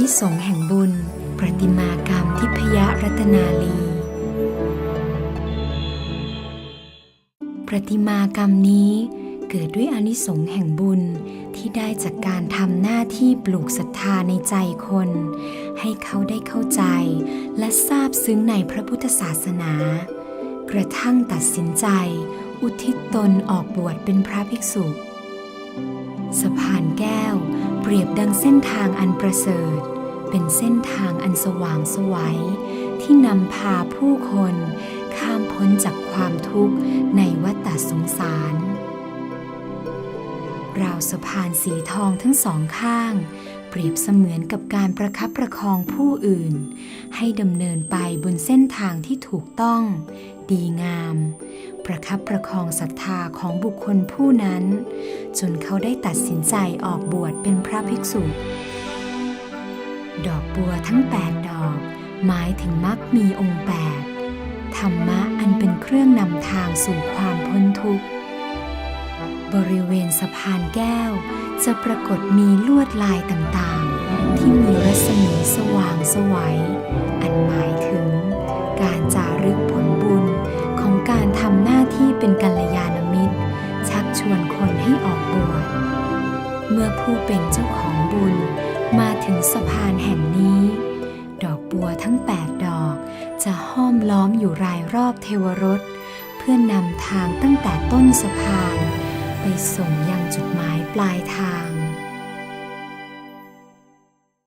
นิสงส์แห่งบุญ ประติมากรรมทิพยรัตนาลี ประติมากรรมนี้เกิดด้วยอนิสงส์แห่งบุญที่ได้จากการทำหน้าที่ปลูกศรัทธาในใจคน ให้เขาได้เข้าใจและทราบซึ้งในพระพุทธศาสนา กระทั่งตัดสินใจ อุทิศตนออกบวชเป็นพระภิกษุ สะพานแก้ว รียบดังเส้นทางอันประเสริฐ เป็นเส้นทางอันสว่างสวัยที่นำพาผู้คนข้ามพ้นจากความทุกข์ในวัฏสงสาร ราวสะพานสีทองทั้งสองข้าง เปรียบเสมือนกับการประคับประคองผู้อื่น ให้ดำเนินไปบนเส้นทางที่ถูกต้อง ดีงาม ประคับประคองศรัทธาของบุคคลผู้นั้น จนเขาได้ตัดสินใจออกบวชเป็นพระภิกษุ ดอกบัวทั้ง 8 ดอก หมายถึงมรรคมีองค์แปดธรรมะอันเป็นเครื่องนำทางสู่ความพ้นทุกข์ บริเวณสะพานแก้วจะปรากฏมีลวดลายต่างๆ ที่มีรัศมีสว่างสวัย อันหมายถึงการจารึก มื่อผู้เป็นเจ้าของบุญ มาถึงสะพานแห่งนี้ ดอกบัวทั้งแปดอกจะห้อมล้อมอยู่รายรอบเทวรถ เพื่อนำทางตั้งแต่ต้นสะพาน ไปส่งยังจุดหมายปลายทาง